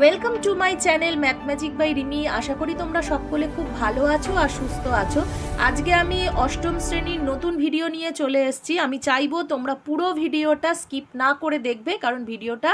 Welcome to my channel math magic by Rimi আশা করি তোমরা সকলে খুব ভালো আছো আর সুস্থ আছো। আজকে আমি অষ্টম শ্রেণির নতুন ভিডিও নিয়ে চলে এসেছি। আমি চাইব তোমরা পুরো ভিডিওটা স্কিপ না করে দেখবে, কারণ ভিডিওটা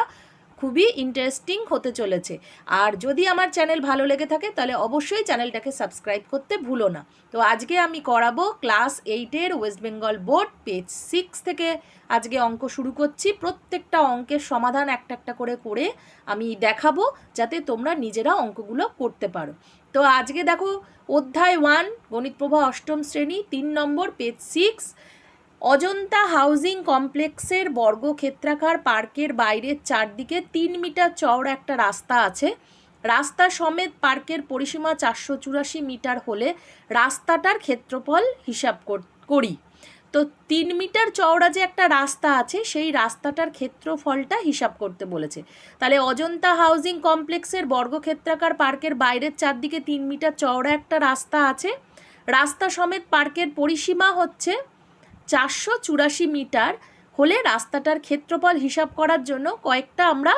খুবই ইন্টারেস্টিং হতে চলেছে। আর যদি আমার চ্যানেল ভালো লেগে থাকে, তাহলে অবশ্যই চ্যানেলটাকে সাবস্ক্রাইব করতে ভুলো না। তো আজকে আমি করাবো ক্লাস এইটের West Bengal board page six থেকে আজকে অঙ্ক শুরু করছি। প্রত্যেকটা অঙ্কের সমাধান একটা একটা করে করে আমি দেখাবো, যাতে তোমরা নিজেরা অঙ্কগুলো করতে পারো। তো আজকে দেখো, অধ্যায় ওয়ান গণিত প্রভা অষ্টম শ্রেণি, তিন নম্বর পেজ সিক্স অজন্তা হাউজিং কমপ্লেক্সের বর্গক্ষেত্রাকার পার্কের বাইরের চারদিকে তিন মিটার চওড়া একটা রাস্তা আছে। রাস্তা সমেত পার্কের পরিসীমা চারশো চুরাশি মিটার হলে রাস্তাটার ক্ষেত্রফল হিসাব কর- তো তিন মিটার চওড়া যে একটা রাস্তা আছে, সেই রাস্তাটার ক্ষেত্রফলটা হিসাব করতে বলেছে। তাহলে অজন্তা হাউজিং কমপ্লেক্সের বর্গক্ষেত্রাকার পার্কের বাইরের চারদিকে তিন মিটার চওড়া একটা রাস্তা আছে। রাস্তা সমেত পার্কের পরিসীমা হচ্ছে চারশো চুরাশি মিটার হলে রাস্তাটার ক্ষেত্রফল হিসাব করার জন্য কয়েকটা আমরা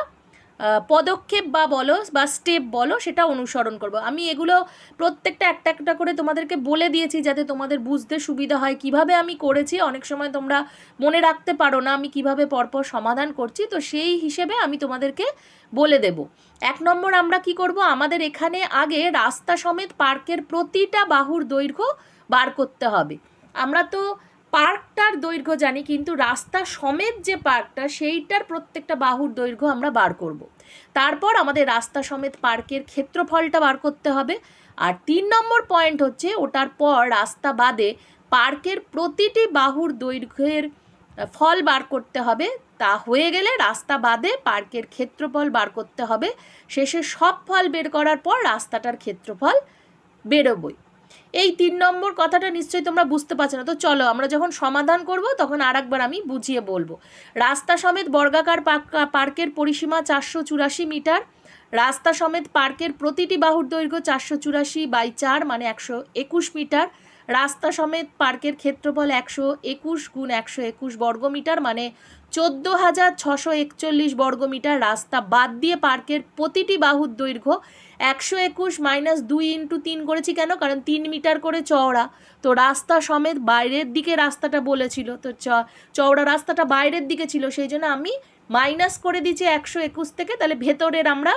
পদক্ষেপ বা বলো বা স্টেপ বলো সেটা অনুসরণ করব। আমি এগুলো প্রত্যেকটা একটা একটা করে তোমাদেরকে বলে দিয়েছি যাতে তোমাদের বুঝতে সুবিধা হয় কীভাবে আমি করেছি। অনেক সময় তোমরা মনে রাখতে পারো না আমি কীভাবে পরপর সমাধান করছি। তো সেই হিসেবে আমি তোমাদেরকে বলে দেব। এক নম্বর আমরা কি করব? আমাদের এখানে আগে রাস্তা সমেত পার্কের প্রতিটা বাহুর দৈর্ঘ্য বার করতে হবে। আমরা তো পার্কটার দৈর্ঘ্য জানি, কিন্তু রাস্তা সমেত যে পার্কটা, সেইটার প্রত্যেকটা বাহুর দৈর্ঘ্য আমরা বার করব। তারপর আমাদের রাস্তা সমেত পার্কের ক্ষেত্রফলটা বার করতে হবে। আর তিন নম্বর পয়েন্ট হচ্ছে, ওটার পর রাস্তা বাদে পার্কের প্রতিটি বাহুর দৈর্ঘ্যের ফল বার করতে হবে। তা হয়ে গেলে রাস্তা বাদে পার্কের ক্ষেত্রফল বার করতে হবে। শেষে সব ফল বের করার পর রাস্তাটার ক্ষেত্রফল বেরোবই। এই তিন নম্বর কথাটা নিশ্চয়ই তোমরা বুঝতে পারছ না। তো চলো, আমরা যখন সমাধান করব, তখন আর একবার আমি বুঝিয়ে বলব। রাস্তা সমেত বর্গাকার পার্কের পরিসীমা চারশো চুরাশি মিটার। রাস্তা সমেত পার্কের প্রতিটি বাহুর দৈর্ঘ্য চারশো চুরাশি বাই চার মানে একশো একুশ মিটার। রাস্তা সমেত পার্কের ক্ষেত্রফল একশো একুশ গুণ একশো একুশ বর্গমিটার মানে চোদ্দ হাজার ছশো একচল্লিশ বর্গমিটার রাস্তা বাদ দিয়ে পার্কের প্রতিটি বাহুর দৈর্ঘ্য একশো একুশ মাইনাস দুই ইন্টু তিন করেছি কেন? কারণ তিন মিটার করে চওড়া। তো রাস্তা সমেত বাইরের দিকে রাস্তাটা বলেছিল। তো চওড়া রাস্তাটা বাইরের দিকে ছিল, সেই জন্য আমি মাইনাস করে দিচ্ছি একশো একুশ থেকে, তাহলে ভেতরের আমরা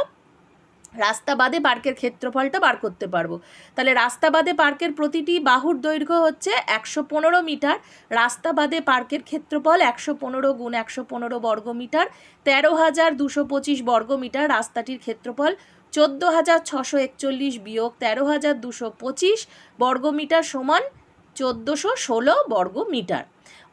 রাস্তা বাদে পার্কের ক্ষেত্রফলটা বার করতে পারব। তাহলে রাস্তা বাদে পার্কের প্রতিটি বাহুর দৈর্ঘ্য হচ্ছে একশো পনেরো মিটার, রাস্তা বাদে পার্কের ক্ষেত্রফল একশো পনেরো গুণ একশো পনেরো বর্গমিটার তেরো হাজার দুশো পঁচিশ বর্গমিটার রাস্তাটির ক্ষেত্রফল চোদ্দ হাজার ছশো একচল্লিশ বিয়োগ তেরো হাজার দুশো পঁচিশ বর্গমিটার সমান চোদ্দোশো ষোলো বর্গমিটার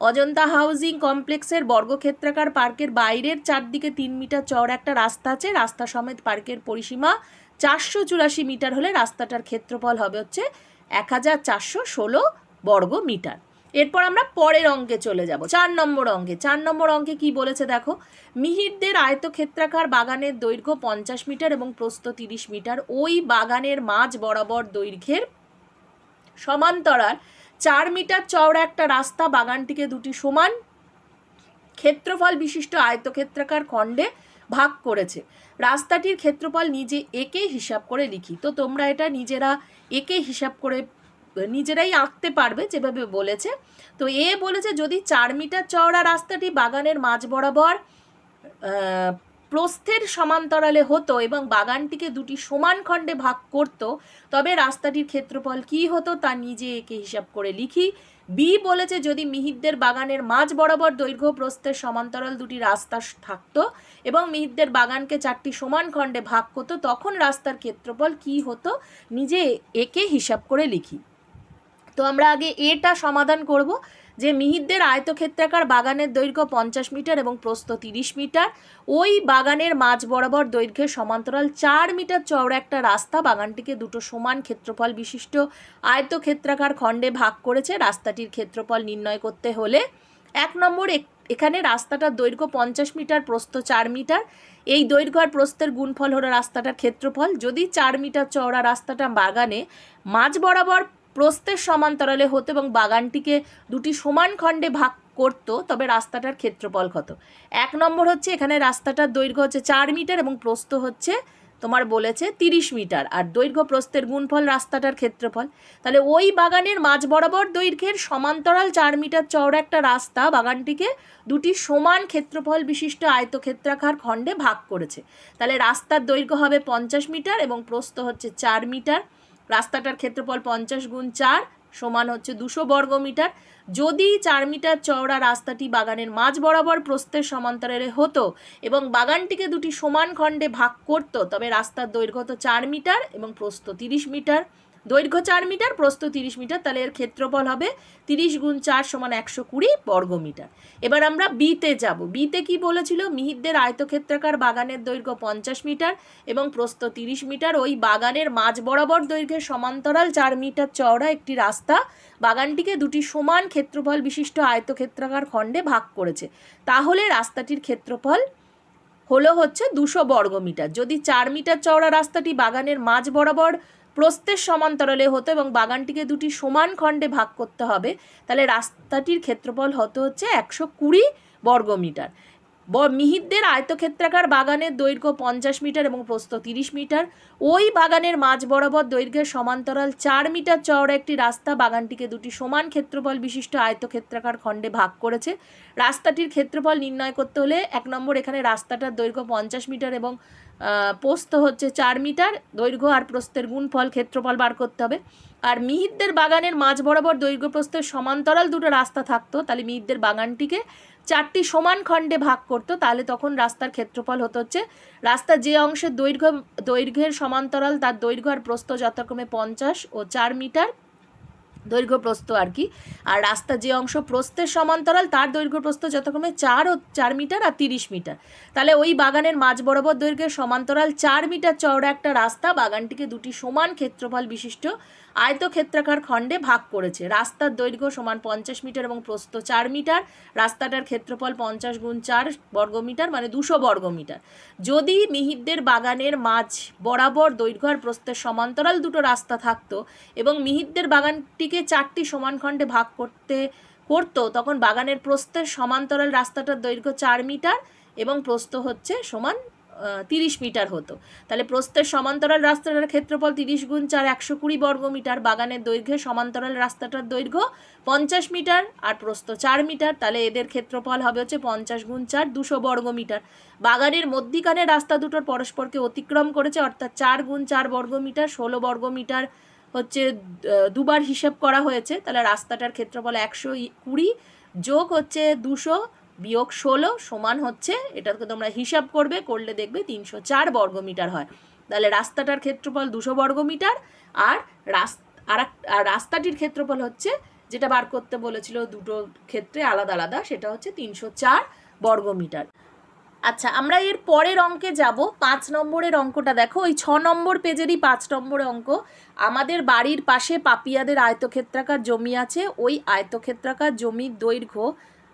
অজন্তা হাউজিং কমপ্লেক্সের বর্গক্ষেত্রাকার পার্কের বাইরের চারদিকে তিন মিটার চওড়া একটা রাস্তা আছে। রাস্তা সমেত পার্কের পরিসীমা চারশো চুরাশি মিটার হলে রাস্তাটার ক্ষেত্রফল হবে হচ্ছে এক হাজার চারশো ষোলো বর্গ মিটার। এরপর আমরা পরের অঙ্কে চলে যাব। চার নম্বর অঙ্কে। চার নম্বর অঙ্কে কি বলেছে দেখো? মিহিরদের আয়তক্ষেত্রাকার বাগানের দৈর্ঘ্য পঞ্চাশ মিটার এবং প্রস্থ তিরিশ মিটার। ওই বাগানের মাঝ বরাবর দৈর্ঘ্যের সমান্তরাল চার মিটার চওড়া একটা রাস্তা, বাগানটিকে দুটি সমান ক্ষেত্রফল বিশিষ্ট আয়তক্ষেত্রাকার খণ্ডে ভাগ করেছে। রাস্তাটির ক্ষেত্রফল নিজে একে হিসাব করে লিখি। তো তোমরা এটা নিজেরা একে হিসাব করে, নিজেরাই আঁকতে পারবে যেভাবে বলেছে। তো এ বলেছে, যদি চার মিটার চওড়া রাস্তাটি বাগানের মাঝ বরাবর প্রস্থের সমান্তরালে হতো এবং বাগানটিকে দুটি সমান খণ্ডে ভাগ করত, তবে রাস্তাটির ক্ষেত্রফল কি হতো তা নিজে একে হিসাব করে লিখি। বি বলেছে, যদি মিহিরদের বাগানের মাঝ বরাবর দৈর্ঘ্য প্রস্থের সমান্তরাল দুটি রাস্তা থাকতো এবং মিহিরদের বাগানকে চারটি সমান খণ্ডে ভাগ করতো, তখন রাস্তার ক্ষেত্রফল কি হতো নিজে একে হিসাব করে লিখি। তো আমরা আগে এটা সমাধান করব। যে মিহিরদের আয়তক্ষেত্রাকার বাগানের দৈর্ঘ্য পঞ্চাশ মিটার এবং প্রস্থ তিরিশ মিটার, ওই বাগানের মাঝ বরাবর দৈর্ঘ্যের সমান্তরাল চার মিটার চওড়া একটা রাস্তা বাগানটিকে দুটো সমান ক্ষেত্রফল বিশিষ্ট আয়তক্ষেত্রাকার খণ্ডে ভাগ করেছে। রাস্তাটির ক্ষেত্রফল নির্ণয় করতে হলে এক নম্বর এখানে রাস্তাটার দৈর্ঘ্য পঞ্চাশ মিটার, প্রস্থ চার মিটার। এই দৈর্ঘ্য আর প্রস্থের গুণফল হলো রাস্তাটার ক্ষেত্রফল। যদি চার মিটার চওড়া রাস্তাটা বাগানে মাঝ বরাবর প্রস্থের সমান্তরালে হতো এবং বাগানটিকে দুটি সমান খণ্ডে ভাগ করত, তবে রাস্তাটার ক্ষেত্রফল কত? এক নম্বর হচ্ছে এখানে রাস্তাটার দৈর্ঘ্য হচ্ছে চার মিটার এবং প্রস্থ হচ্ছে তোমার বলেছে তিরিশ মিটার। আর দৈর্ঘ্য প্রস্থের গুণফল রাস্তাটার ক্ষেত্রফল। তাহলে ওই বাগানের মাঝ বরাবর দৈর্ঘ্যের সমান্তরাল চার মিটার চওড়া একটা রাস্তা বাগানটিকে দুটি সমান ক্ষেত্রফল বিশিষ্ট আয়তক্ষেত্রাকার খণ্ডে ভাগ করেছে। তাহলে রাস্তার দৈর্ঘ্য হবে পঞ্চাশ মিটার এবং প্রস্থ হচ্ছে চার মিটার। রাস্তাটার ক্ষেত্রফল পঞ্চাশ গুণ চার সমান হচ্ছে দুশো বর্গ মিটার যদি চার মিটার চওড়া রাস্তাটি বাগানের মাঝ বরাবর প্রস্থের সমান্তরালে হতো এবং বাগানটিকে দুটি সমান খণ্ডে ভাগ করত, তবে রাস্তার দৈর্ঘ্য তো চার মিটার এবং প্রস্থ তিরিশ মিটার। দৈর্ঘ্য চার মিটার, প্রস্থ তিরিশ মিটার তাহলে এর ক্ষেত্রফল হবে তিরিশ গুণ চার সমান একশো কুড়ি বর্গ মিটার। এবার আমরা বিতে যাব। বিতে কি বলেছিল? মিহিরদের আয়তক্ষেত্রাকার বাগানের দৈর্ঘ্য পঞ্চাশ মিটার এবং প্রস্থ তিরিশ মিটার। ওই বাগানের মাঝ বরাবর দৈর্ঘ্যের সমান্তরাল চার মিটার চওড়া একটি রাস্তা। বাগানটিকে দুটি সমান ক্ষেত্রফল বিশিষ্ট আয়তক্ষেত্রাকার খণ্ডে ভাগ করেছে। তাহলে রাস্তাটির ক্ষেত্রফল হলো হচ্ছে দুশো বর্গ মিটার। যদি চার মিটার চওড়া রাস্তাটি বাগানের মাঝ বরাবর প্রস্থের সমান্তরালে হতো এবং বাগানটিকে দুটি সমান খণ্ডে ভাগ করতে হবে। তাহলে রাস্তাটির ক্ষেত্রফল হতো হচ্ছে একশো কুড়ি বর্গ মিটার। ব- মিহিরদের আয়তক্ষেত্রাকার বাগানের দৈর্ঘ্য পঞ্চাশ মিটার এবং প্রস্থ তিরিশ মিটার। ওই বাগানের মাঝ বরাবর দৈর্ঘ্যের সমান্তরাল চার মিটার চওড়া একটি রাস্তা বাগানটিকে দুটি সমান ক্ষেত্রফল বিশিষ্ট আয়তক্ষেত্রাকার খণ্ডে ভাগ করেছে। রাস্তাটির ক্ষেত্রফল নির্ণয় করতে হলে এক নম্বর এখানে রাস্তাটার দৈর্ঘ্য পঞ্চাশ মিটার এবং প্রস্থ হচ্ছে চার মিটার, দৈর্ঘ্য আর প্রস্থের গুণফল ক্ষেত্রফল বার করতে হবে। আর মিহিরদের বাগানের মাঝ বরাবর দৈর্ঘ্য প্রস্থের সমান্তরাল দুটো রাস্তা থাকতো, তাহলে মিহিরদের বাগানটিকে চারটি সমান খণ্ডে ভাগ করতো, তাহলে তখন রাস্তার ক্ষেত্রফল হতো হচ্ছে রাস্তার যে অংশের দৈর্ঘ্য, দৈর্ঘ্যের সমান্তরাল তার দৈর্ঘ্য আর প্রস্থ যথাক্রমে পঞ্চাশ ও চার মিটার দৈর্ঘ্য প্রস্থ আর কি। আর রাস্তা যে অংশ প্রস্থের সমান্তরাল, তার দৈর্ঘ্য প্রস্থ যথাক্রমে চার ও চার মিটার আর তিরিশ মিটার। তাহলে ওই বাগানের মাঝ বরাবর দৈর্ঘ্যের সমান্তরাল চার মিটার চওড়া একটা রাস্তা বাগানটিকে দুটি সমান ক্ষেত্রফল বিশিষ্ট আয়তক্ষেত্রাকার খণ্ডে ভাগ করেছে। রাস্তার দৈর্ঘ্য সমান পঞ্চাশ মিটার এবং প্রস্থ চার মিটার। রাস্তাটার ক্ষেত্রফল পঞ্চাশ গুণ চার বর্গ মিটার মানে দুশো বর্গ মিটার। যদি মিহিরদের বাগানের মাঝ বরাবর দৈর্ঘ্য আর প্রস্থের সমান্তরাল দুটো রাস্তা থাকতো এবং মিহিরদের বাগানটিকে চারটি সমান খণ্ডে ভাগ করতে, করতো, তখন বাগানের প্রস্থের সমান্তরাল রাস্তাটার দৈর্ঘ্য চার মিটার এবং প্রস্থ হচ্ছে সমান তিরিশ মিটার হতো। তাহলে প্রস্থের সমান্তরাল রাস্তাটার ক্ষেত্রফল তিরিশ গুণ চার একশো কুড়ি বর্গ মিটার, বাগানের দৈর্ঘ্যে সমান্তরাল রাস্তাটার দৈর্ঘ্য পঞ্চাশ মিটার আর প্রস্থ চার মিটার, তাহলে এদের ক্ষেত্রফল হবে হচ্ছে পঞ্চাশ গুণ চার দুশো বর্গ মিটার। বাগানের মধ্যিখানে রাস্তা দুটোর পরস্পরকে অতিক্রম করেছে, অর্থাৎ চার গুণ চার বর্গ মিটার, ষোলো বর্গ মিটার হচ্ছে দুবার হিসাব করা হয়েছে। তাহলে রাস্তাটার ক্ষেত্রফল একশো কুড়ি যোগ হচ্ছে দুশো বিয়োগ ষোলো সমান হচ্ছে, এটাকে তোমরা হিসাব করবে, করলে দেখবে তিনশো চার বর্গ মিটার হয়। তাহলে রাস্তাটার ক্ষেত্রফল দুশো বর্গ মিটার আর আর রাস্তাটির ক্ষেত্রফল হচ্ছে, যেটা বার করতে বলেছিল দুটো ক্ষেত্রে আলাদা আলাদা, সেটা হচ্ছে তিনশো চার বর্গ মিটার আচ্ছা আমরা এর পরের অঙ্কে যাব। পাঁচ নম্বরের অঙ্কটা দেখো। ওই ছ নম্বর পেজেরই পাঁচ নম্বর অঙ্ক। আমাদের বাড়ির পাশে পাপিয়াদের আয়তক্ষেত্রাকার জমি আছে। ওই আয়তক্ষেত্রাকার জমির দৈর্ঘ্য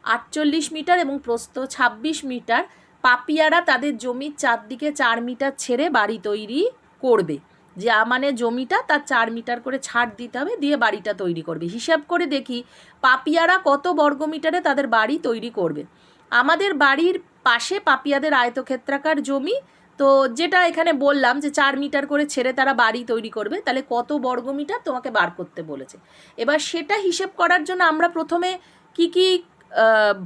আটচল্লিশ মিটার এবং প্রস্থ ছাব্বিশ মিটার। পাপিয়ারা তাদের জমির চারদিকে চার মিটার ছেড়ে বাড়ি তৈরি করবে। যা মানে জমিটা, তার চার মিটার করে ছাড় দিতে হবে, দিয়ে বাড়িটা তৈরি করবে। হিসাব করে দেখি, পাপিয়ারা কত বর্গমিটারে তাদের বাড়ি তৈরি করবে? আমাদের বাড়ির পাশে পাপিয়াদের আয়তক্ষেত্রাকার জমি। তো যেটা এখানে বললাম যে চার মিটার করে ছেড়ে তারা বাড়ি তৈরি করবে, তাহলে কত বর্গ মিটার তোমাকে বার করতে বলেছে। এবার সেটা হিসেব করার জন্য আমরা প্রথমে কি কি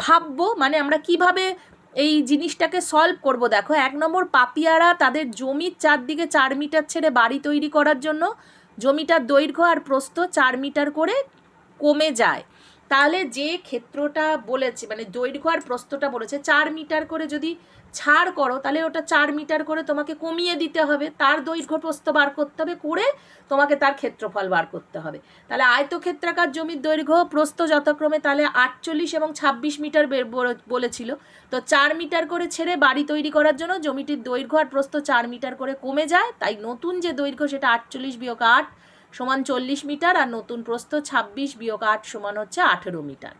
ভাববো মানে আমরা কীভাবে এই জিনিসটাকে সলভ করব? দেখো, এক নম্বর পাপিয়ারা তাদের জমির চারদিকে চার মিটার ছেড়ে বাড়ি তৈরি করার জন্য, জমিটার দৈর্ঘ্য আর প্রস্থ চার মিটার করে কমে যায়। তাহলে যে ক্ষেত্রটা বলেছে মানে দৈর্ঘ্য আর প্রস্তটা বলেছে, চার মিটার করে যদি ছাড় করো, তাহলে ওটা চার মিটার করে তোমাকে কমিয়ে দিতে হবে। তার দৈর্ঘ্য প্রস্থ বার করতে হবে, করে তোমাকে তার ক্ষেত্রফল বার করতে হবে। তাহলে আয়তক্ষেত্রাকার জমির দৈর্ঘ্য, প্রস্থ যথাক্রমে তাহলে আটচল্লিশ এবং ছাব্বিশ মিটার বলেছিল। তো চার মিটার করে ছেড়ে বাড়ি তৈরি করার জন্য জমিটির দৈর্ঘ্য আর প্রস্থ চার মিটার করে কমে যায়। তাই নতুন যে দৈর্ঘ্য, সেটা আটচল্লিশ বিয়োগ আট সমান চল্লিশ মিটার আর নতুন প্রস্থ ছাব্বিশ বিয়োগ আট সমান হচ্ছে আঠেরো মিটার।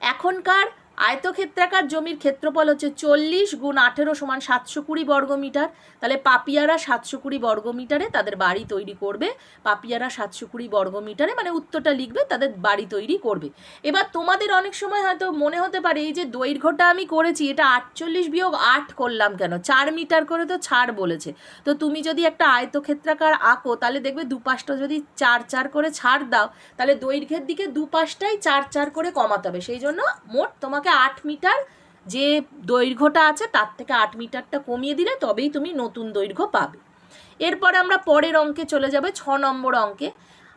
এখনকার আয়তক্ষেত্রাকার জমির ক্ষেত্রফল হচ্ছে চল্লিশ গুণ আঠেরো সমান সাতশো কুড়ি বর্গমিটার তাহলে পাপিয়ারা সাতশো কুড়ি বর্গমিটারে তাদের বাড়ি তৈরি করবে। পাপিয়ারা সাতশো কুড়ি বর্গমিটারে মানে উত্তরটা লিখবে, তাদের বাড়ি তৈরি করবে। এবার তোমাদের অনেক সময় হয়তো মনে হতে পারে, এই যে দৈর্ঘ্যটা আমি করেছি, এটা আটচল্লিশ বিয়োগ আট করলাম কেন? চার মিটার করে তো ছাড় বলেছে। তো তুমি যদি একটা আয়তক্ষেত্রাকার আঁকো, তাহলে দেখবে দুপাশটা যদি চার চার করে ছাড় দাও, তাহলে দৈর্ঘ্যের দিকে দুপাশটাই চার চার করে কমাতে হবে। সেই জন্য মোট তোমাকে আট মিটার যে দৈর্ঘ্যটা আছে, তার থেকে আট মিটারটা কমিয়ে দিলে তবেই তুমি নতুন দৈর্ঘ্য পাবে। এরপরে আমরা পরের অঙ্কে চলে যাবে, ছ নম্বর অঙ্কে।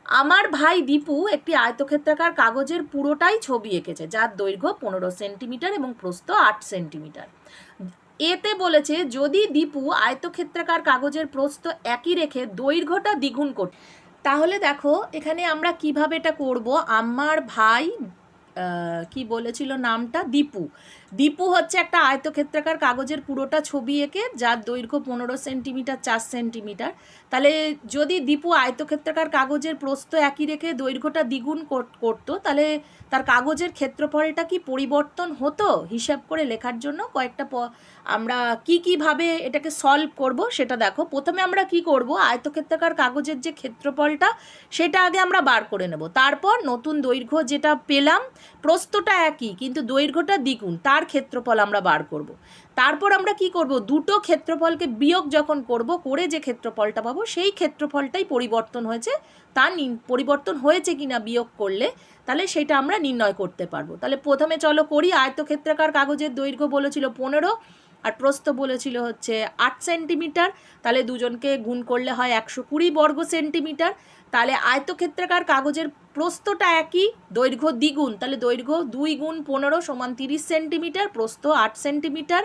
আমার ভাই দীপু একটি আয়তক্ষেত্রাকার কাগজের পুরোটাই ছবি এঁকেছে, যার দৈর্ঘ্য পনেরো সেন্টিমিটার এবং প্রস্থ আট সেন্টিমিটার। এতে বলেছে, যদি দীপু আয়তক্ষেত্রাকার কাগজের প্রস্থ একই রেখে দৈর্ঘ্যটা দ্বিগুণ কর তাহলে দেখো, এখানে আমরা কীভাবে এটা করব? আমার ভাই কি বলেছিল নামটা? দীপু। দীপু হচ্ছে একটা আয়তক্ষেত্রাকার, কাগজের পুরোটা ছবি এঁকে, যার দৈর্ঘ্য পনেরো সেন্টিমিটার, চার সেন্টিমিটার। তাহলে যদি দীপু আয়তক্ষেত্রাকার, কাগজের প্রস্থ একই রেখে দৈর্ঘ্যটা দ্বিগুণ কর- করতো, তাহলে তার কাগজের ক্ষেত্রফলটা কি পরিবর্তন হতো হিসাব করে লেখার জন্য? কয়েকটা আমরা কি কীভাবে এটাকে সলভ করব সেটা দেখো। প্রথমে আমরা কি করব? আয়তক্ষেত্রাকার, কাগজের যে ক্ষেত্রফলটা, সেটা আগে আমরা বার করে নেব। তারপর নতুন দৈর্ঘ্য যেটা পেলাম, প্রস্থটা একই, কিন্তু দৈর্ঘ্যটা দ্বিগুণ। তার ক্ষেত্রফল আমরা বার করব। তারপর আমরা কি করব? দুটো ক্ষেত্রফলকে বিয়োগ যখন করব, করে যে ক্ষেত্রফলটা পাবো, সেই ক্ষেত্রফলটাই পরিবর্তন হয়েছে। তা নি পরিবর্তন হয়েছে কি না বিয়োগ করলে, তাহলে সেটা আমরা নির্ণয় করতে পারব। তাহলে প্রথমে চলো করি, আয়তক্ষেত্রাকার কাগজের দৈর্ঘ্য বলেছিল পনেরো আর প্রস্থ বলেছিল হচ্ছে আট সেন্টিমিটার, তাহলে দুজনকে গুণ করলে হয় একশো কুড়ি বর্গ সেন্টিমিটার। তাহলে আয়তক্ষেত্রাকার কাগজের প্রস্থটা একই, দৈর্ঘ্য দ্বিগুণ, তাহলে দৈর্ঘ্য দুই গুণ পনেরো সমান তিরিশ সেন্টিমিটার, প্রস্থ আট সেন্টিমিটার।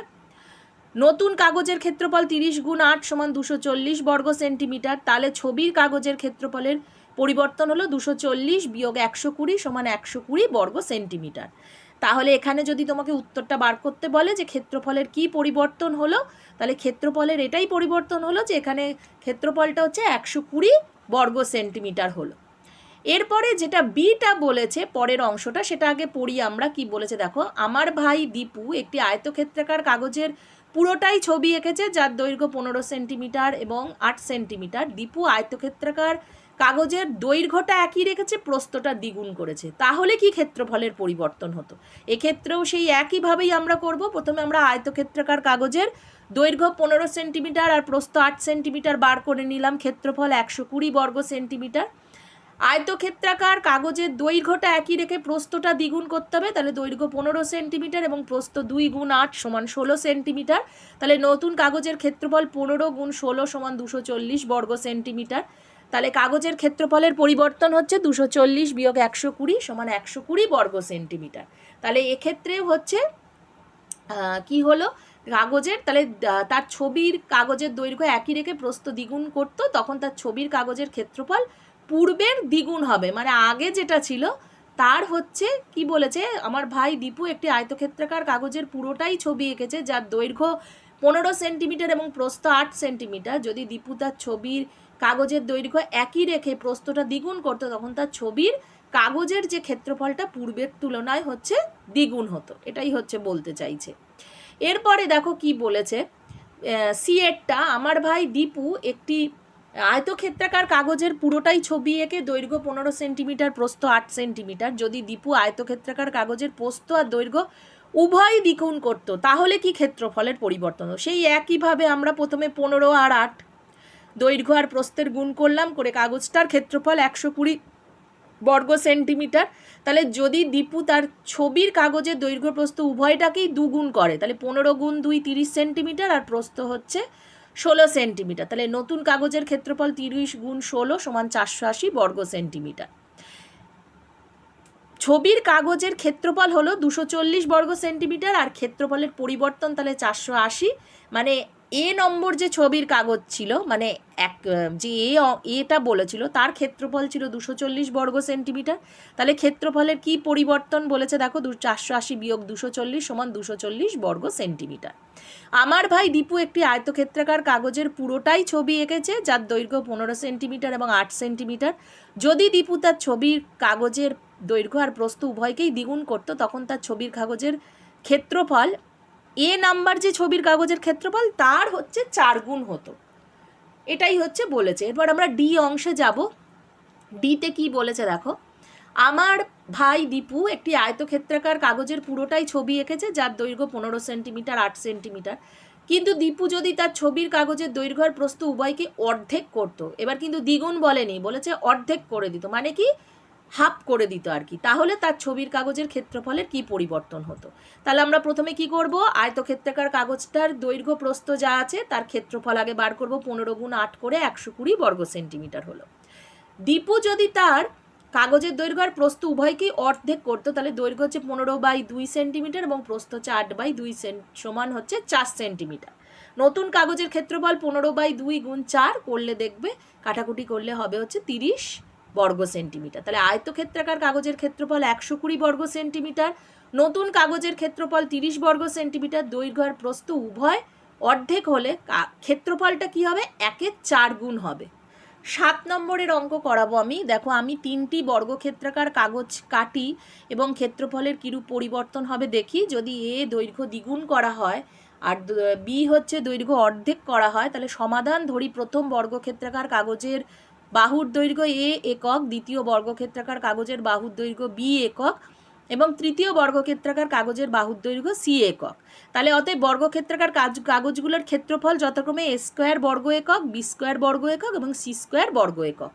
নতুন কাগজের ক্ষেত্রফল তিরিশ গুণ আট সমান দুশো চল্লিশ বর্গ সেন্টিমিটার, তাহলে ছবির কাগজের ক্ষেত্রফলের পরিবর্তন হলো দুশো চল্লিশ বিয়োগ একশো কুড়ি সমান একশো কুড়ি বর্গ সেন্টিমিটার। তাহলে এখানে যদি তোমাকে উত্তরটা বার করতে বলে যে ক্ষেত্রফলের কি পরিবর্তন হলো, তাহলে ক্ষেত্রফলের এটাই পরিবর্তন হলো যে এখানে ক্ষেত্রফলটা হচ্ছে একশো কুড়ি বর্গ সেন্টিমিটার হলো। এরপরে যেটা বিটা বলেছে, পরের অংশটা, সেটা আগে পড়ি আমরা কি বলেছে দেখো, আমার ভাই দীপু একটি আয়তক্ষেত্রাকার কাগজের পুরোটাই ছবি এঁকেছে যার দৈর্ঘ্য পনেরো সেন্টিমিটার এবং আট সেন্টিমিটার। দীপু আয়তক্ষেত্রাকার কাগজের দৈর্ঘ্যটা একই রেখেছে, প্রস্তটা দ্বিগুণ করেছে। তাহলে কি ক্ষেত্রফলের পরিবর্তন হতো? এক্ষেত্রেও সেই একইভাবেই আমরা করব। প্রথমে আমরা আয়তক্ষেত্রাকার কাগজের দৈর্ঘ্য পনেরো সেন্টিমিটার আর প্রস্থ আট সেন্টিমিটার বার করে নিলাম। ক্ষেত্রফল একশো কুড়ি বর্গ সেন্টিমিটার। আয়তক্ষেত্রাকার কাগজের দৈর্ঘ্যটা একই রেখে প্রস্তটা দ্বিগুণ করতে হবে। তাহলে দৈর্ঘ্য পনেরো সেন্টিমিটার এবং প্রস্থ দুই গুণ আট সমান ষোলো সেন্টিমিটার। তাহলে নতুন কাগজের ক্ষেত্রফল পনেরো গুণ ষোলো সমান দুশো চল্লিশ বর্গ সেন্টিমিটার। তাহলে কাগজের ক্ষেত্রফলের পরিবর্তন হচ্ছে দুশো চল্লিশ বিয়োগ একশো কুড়ি সমান একশো কুড়ি বর্গ সেন্টিমিটার। তাহলে এক্ষেত্রে হচ্ছে কি হলো? কাগজের, তাহলে তার ছবির কাগজের দৈর্ঘ্য একই রেখে প্রস্ত দ্বিগুণ করতো, তখন তার ছবির কাগজের ক্ষেত্রফল পূর্বের দ্বিগুণ হবে। মানে আগে যেটা ছিল, তার হচ্ছে, কি বলেছে? আমার ভাই দীপু একটি আয়তক্ষেত্রাকার কাগজের পুরোটাই ছবি এঁকেছে, যার দৈর্ঘ্য পনেরো সেন্টিমিটার এবং প্রস্থ আট সেন্টিমিটার। যদি দীপু তার ছবির কাগজের দৈর্ঘ্য একই রেখে প্রস্তটা দ্বিগুণ করতো, তখন তার ছবির কাগজের যে ক্ষেত্রফলটা পূর্বের তুলনায় হচ্ছে দ্বিগুণ হতো। এটাই হচ্ছে বলতে চাইছে। এরপরে দেখো কি বলেছে সিএটটা আমার ভাই দীপু একটি আয়তক্ষেত্রাকার কাগজের পুরোটাই ছবি এঁকে দৈর্ঘ্য পনেরো সেন্টিমিটার, প্রস্থ আট সেন্টিমিটার। যদি দীপু আয়তক্ষেত্রাকার কাগজের প্রস্থ আর দৈর্ঘ্য উভয় দ্বিগুণ করতো, তাহলে কি ক্ষেত্রফলের পরিবর্তন? সেই একইভাবে আমরা প্রথমে পনেরো আর আট দৈর্ঘ্য আর প্রস্থের গুণ করলাম করে কাগজটার ক্ষেত্রফল একশো কুড়ি বর্গ সেন্টিমিটার। তাহলে যদি দীপু তার ছবির কাগজের দৈর্ঘ্য প্রস্থ উভয়টাকেই দুগুণ করে, তাহলে পনেরো গুণ দুই তিরিশ সেন্টিমিটার আর প্রস্থ হচ্ছে ষোলো সেন্টিমিটার। তাহলে নতুন কাগজের ক্ষেত্রফল তিরিশ গুণ ষোলো সমান চারশো আশি বর্গ সেন্টিমিটার। ছবির কাগজের ক্ষেত্রফল হলো দুশো চল্লিশ বর্গ সেন্টিমিটার আর ক্ষেত্রফলের পরিবর্তন তাহলে চারশো আশি মানে এ নম্বর যে ছবির কাগজ ছিল মানে এক, যে এ এটা বলেছিল, তার ক্ষেত্রফল ছিল দুশো চল্লিশ বর্গ সেন্টিমিটার। তাহলে ক্ষেত্রফলের কি পরিবর্তন বলেছে দেখো, দু, চারশো আশি বিয়োগ দুশো চল্লিশ সমান দুশো চল্লিশ বর্গ সেন্টিমিটার। আমার ভাই দীপু একটি আয়তক্ষেত্রাকার কাগজের পুরোটাই ছবি এঁকেছে, যার দৈর্ঘ্য পনেরো সেন্টিমিটার এবং আট সেন্টিমিটার। যদি দীপু তার ছবির কাগজের দৈর্ঘ্য আর প্রস্থ উভয়কেই দ্বিগুণ করতো, তখন তার ছবির কাগজের ক্ষেত্রফল এ নাম্বার যে ছবির কাগজের ক্ষেত্রফল, তার হচ্ছে চার গুণ হতো। এটাই হচ্ছে বলেছে। এরপর আমরা ডি অংশে যাব। ডিতে কি বলেছে দেখো, আমার ভাই দীপু একটি আয়তক্ষেত্রাকার কাগজের পুরোটাই ছবি এঁকেছে, যার দৈর্ঘ্য পনেরো সেন্টিমিটার, আট সেন্টিমিটার। কিন্তু দীপু যদি তার ছবির কাগজের দৈর্ঘ্য আর প্রস্থ উভয়কে অর্ধেক করতো, এবার কিন্তু দ্বিগুণ বলেনি, বলেছে অর্ধেক করে দিত। মানে কি? হাফ করে দিত আর কি। তাহলে তার ছবির কাগজের ক্ষেত্রফলের কি পরিবর্তন হতো? তাহলে আমরা প্রথমে কি করব? আয়তক্ষেত্রাকার কাগজটার দৈর্ঘ্য প্রস্থ যা আছে, তার ক্ষেত্রফল আগে বার করব পনেরো গুণ আট করে একশো কুড়ি বর্গ সেন্টিমিটার হলো। দীপু যদি তার কাগজের দৈর্ঘ্য আর প্রস্থ উভয়কেই অর্ধেক করতো, তাহলে দৈর্ঘ্য হচ্ছে পনেরো বাই দুই সেন্টিমিটার এবং প্রস্থ হচ্ছে আট বাই দুই সমান হচ্ছে চার সেন্টিমিটার। নতুন কাগজের ক্ষেত্রফল পনেরো বাই দুই গুণ চার করলে দেখবে কাটাকুটি করলে হবে হচ্ছে তিরিশ বর্গ সেন্টিমিটার। তাহলে আয়তক্ষেত্রাকার কাগজের ক্ষেত্রফল একশো কুড়ি বর্গ সেন্টিমিটার, নতুন কাগজের ক্ষেত্রফল তিরিশ বর্গ সেন্টিমিটার, দৈর্ঘ্য আর প্রস্থ উভয় অর্ধেক হলে ক্ষেত্রফলটা কি হবে? একের চার গুণ হবে। সাত নম্বরের অঙ্ক করাবো আমি। দেখো, আমি তিনটি বর্গক্ষেত্রাকার কাগজ কাটি এবং ক্ষেত্রফলের কিরূপ পরিবর্তন হবে দেখি। যদি এ দৈর্ঘ্য দ্বিগুণ করা হয় আর বি হচ্ছে দৈর্ঘ্য অর্ধেক করা হয়, তাহলে সমাধান ধরি প্রথম বর্গক্ষেত্রাকার কাগজের বাহুর দৈর্ঘ্য এ একক, দ্বিতীয় বর্গক্ষেত্রাকার কাগজের বাহুর দৈর্ঘ্য বি একক এবং তৃতীয় বর্গক্ষেত্রাকার কাগজের বাহুর দৈর্ঘ্য সি একক। তাহলে অতএব বর্গক্ষেত্রাকার কাজ, কাগজগুলোর ক্ষেত্রফল যথাক্রমে এ স্কোয়ার বর্গ একক, বি স্কোয়ার বর্গ একক এবং সি স্কোয়ার বর্গ একক।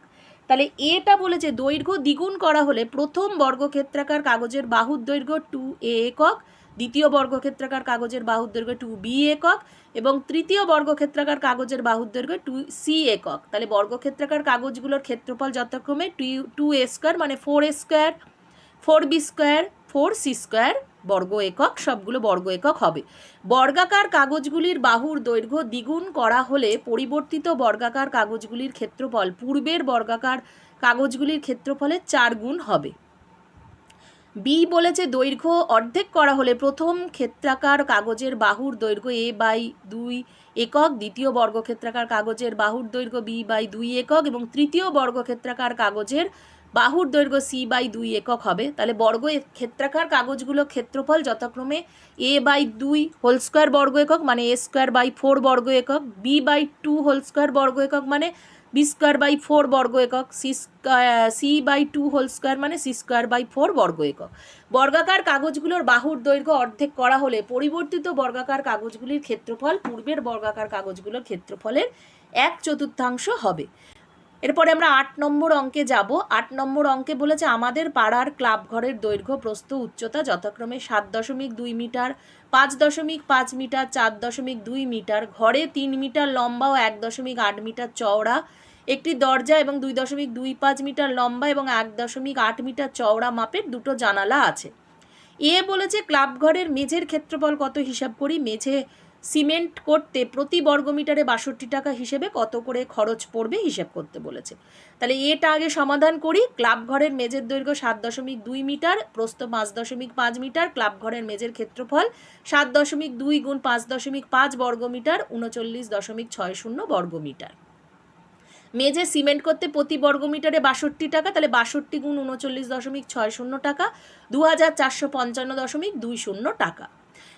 তাহলে এটা বলেছে দৈর্ঘ্য দ্বিগুণ করা হলে প্রথম বর্গক্ষেত্রাকার কাগজের বাহুর দৈর্ঘ্য টু এ একক দ্বিতীয় বর্গক্ষেত্রাকার কাগজের বাহুর দৈর্ঘ্য টু বি একক এবং তৃতীয় বর্গক্ষেত্রাকার কাগজের বাহুর দৈর্ঘ্য টু সি একক। তাহলে বর্গক্ষেত্রাকার কাগজগুলোর ক্ষেত্রফল যথাক্রমে টু টু এ স্কোয়ার মানে four A square four B square four C square বর্গ একক, সবগুলো বর্গ একক হবে। বর্গাকার কাগজগুলির বাহুর দৈর্ঘ্য দ্বিগুণ করা হলে পরিবর্তিত বর্গাকার কাগজগুলির ক্ষেত্রফল পূর্বের বর্গাকার কাগজগুলির ক্ষেত্রফলের চার গুণ হবে। বি বলেছে দৈর্ঘ্য অর্ধেক করা হলে প্রথম ক্ষেত্রাকার কাগজের বাহুর দৈর্ঘ্য এ বাই দুই একক, দ্বিতীয় বর্গক্ষেত্রাকার কাগজের বাহুর দৈর্ঘ্য বি বাই দুই একক এবং তৃতীয় বর্গক্ষেত্রাকার কাগজের বাহুর দৈর্ঘ্য সি বাই দুই একক হবে। তাহলে বর্গ ক্ষেত্রাকার কাগজগুলো ক্ষেত্রফল যথাক্রমে এ বাই দুই হোল স্কোয়ার বর্গ একক মানে এ স্কোয়ার বাই ফোর বর্গ একক, B by two whole square বর্গ একক মানে বি স্কোয়ার বাই ফোর বর্গ একক, C C by two whole square মানে সি স্কোয়ার বাই ফোর বর্গ একক। বর্গাকার কাগজগুলোর বাহুর দৈর্ঘ্য অর্ধেক করা হলে পরিবর্তিত বর্গাকার কাগজগুলির ক্ষেত্রফল পূর্বের বর্গাকার কাগজগুলোর ক্ষেত্রফলের এক চতুর্থাংশ হবে। এরপরে আমরা আট নম্বর অঙ্কে যাব। আট নম্বর অঙ্কে বলেছে, আমাদের পাড়ার ক্লাব ঘরের দৈর্ঘ্য প্রস্থ উচ্চতা যথাক্রমে সাত দশমিক দুই মিটার, পাঁচ দশমিক পাঁচ মিটার, চার দশমিক দুই মিটার, ঘরে তিন মিটার লম্বা ও এক দশমিক আট মিটার চওড়া, একটি দরজা এবং দুই দশমিক দুই পাঁচ মিটার লম্বা এবং এক দশমিক আট মিটার চওড়া মাপের দুটো জানালা আছে। এ বলেছে, ক্লাব ঘরের মেঝের ক্ষেত্রফল কত হিসাব করি? মেঝে সিমেন্ট করতে প্রতি বর্গমিটারে বাষট্টি টাকা হিসেবে কত করে খরচ পড়বে হিসেব করতে বলেছে। তাহলে এটা আগে সমাধান করি, ক্লাব ঘরের মেঝের দৈর্ঘ্য সাত দশমিক দুই মিটার, প্রস্থ পাঁচ দশমিক পাঁচ মিটার, ক্লাব ঘরের মেঝের ক্ষেত্রফল সাত দশমিক দুই গুণ পাঁচ দশমিক পাঁচ বর্গমিটার, উনচল্লিশ দশমিক ছয় শূন্য বর্গমিটার। মেঝে সিমেন্ট করতে প্রতি বর্গমিটারে বাষট্টি টাকা, তাহলে বাষট্টি গুণ উনচল্লিশ দশমিক ছয় শূন্য টাকা দু হাজার চারশো পঞ্চান্ন দশমিক দুই শূন্য টাকা।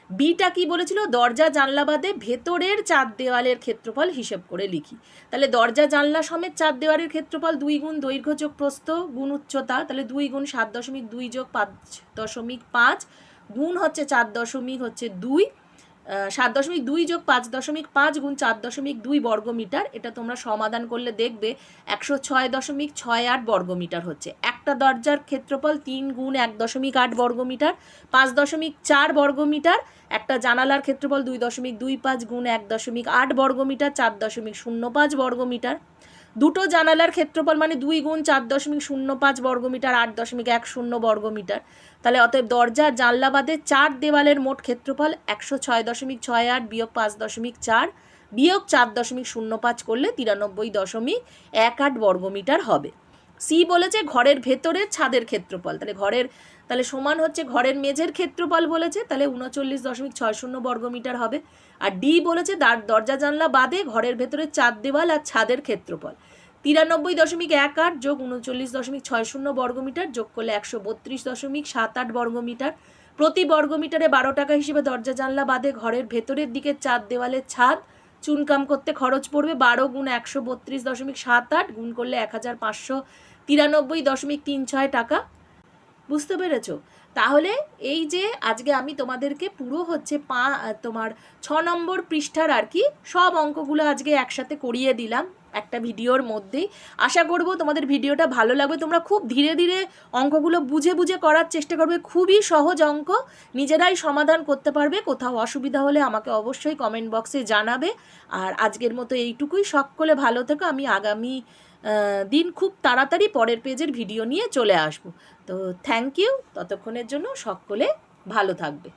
বিটা কি বলেছিল? দরজা জানলা বাদে ভেতরের চার দেওয়ালের ক্ষেত্রফল হিসেব করে লিখি। তাহলে দরজা জানলা সমেত চার দেওয়ালের ক্ষেত্রফল দুই গুণ দৈর্ঘ্য যোগ প্রস্থ গুণ উচ্চতা, তাহলে দুই গুণ সাত দশমিক দুই যোগ পাঁচ দশমিক পাঁচ গুণ হচ্ছে চার দশমিক হচ্ছে দুই। সাত দশমিক দুই যোগ পাঁচ দশমিক পাঁচ গুণ চার দশমিক দুই বর্গমিটার, এটা তোমরা সমাধান করলে দেখবে একশো ছয় দশমিক ছয় আট বর্গমিটার হচ্ছে। একটা দরজার ক্ষেত্রফল তিন গুণ এক দশমিক আট বর্গমিটার, পাঁচ দশমিক চার বর্গমিটার, একটা জানালার ক্ষেত্রফল দুই দশমিক দুই পাঁচ গুণ এক দশমিক আট বর্গমিটার, চার দশমিক শূন্য পাঁচ বর্গমিটার। দুটো জানালার ক্ষেত্রফল মানে দুই গুণ চার দশমিক শূন্য পাঁচ বর্গমিটার, আট দশমিক এক শূন্য বর্গমিটার। তাহলে অতএব দরজার জানলা বাদে চার দেওয়ালের মোট ক্ষেত্রফল একশো ছয় দশমিক ছয় আট বিয়োগ পাঁচ দশমিক চার বিয়োগ চার দশমিক শূন্য পাঁচ করলে তিরানব্বই দশমিক এক আট বর্গমিটার হবে। সি বলেছে ঘরের ভেতরের ছাদের ক্ষেত্রফল, তাহলে ঘরের তাহলে সমান হচ্ছে ঘরের মেঝের ক্ষেত্রফল বলেছে, তাহলে উনচল্লিশ দশমিক ছয় শূন্য বর্গমিটার হবে। আর ডি বলেছে দার- দরজা জানলা বাদে ঘরের ভেতরে চার দেওয়াল আর ছাদের ক্ষেত্রফল। তিরানব্বই দশমিক এক আট যোগ উনচল্লিশ দশমিক ছয় শূন্য বর্গমিটার যোগ করলে একশো বত্রিশ দশমিক সাত আট বর্গমিটার। প্রতি বর্গমিটারে বারো টাকা হিসেবে দরজা জানলা বাদে ঘরের ভেতরের দিকে চার দেওয়ালের ছাদ। চুনকাম করতে খরচ পড়বে বারো গুণ একশো বত্রিশ দশমিক সাত আট, গুণ করলে এক হাজার পাঁচশো তিরানব্বই দশমিক তিন ছয় টাকা। বুঝতে পেরেছ? তাহলে এই যে আজকে আমি তোমাদেরকে পুরো হচ্ছে পা, তোমার ছ নম্বর পৃষ্ঠার আর কি সব অঙ্কগুলো আজকে একসাথে করিয়ে দিলাম একটা ভিডিওর মধ্যেই। আশা করব তোমাদের ভিডিওটা ভালো লাগবে। তোমরা খুব ধীরে ধীরে অঙ্কগুলো বুঝে বুঝে করার চেষ্টা করবে। খুবই সহজ অঙ্ক। নিজেরাই সমাধান করতে পারবে। কোথাও অসুবিধা হলে আমাকে অবশ্যই কমেন্ট বক্সে জানাবে। আর আজকের মতো এইটুকুই। সকলে ভালো থেকো। আমি আগামী দিন খুব তাড়াতাড়ি পরের পেজের ভিডিও নিয়ে চলে আসব। তো থ্যাংক ইউ ততক্ষণের জন্য সকলে ভালো থাকবে।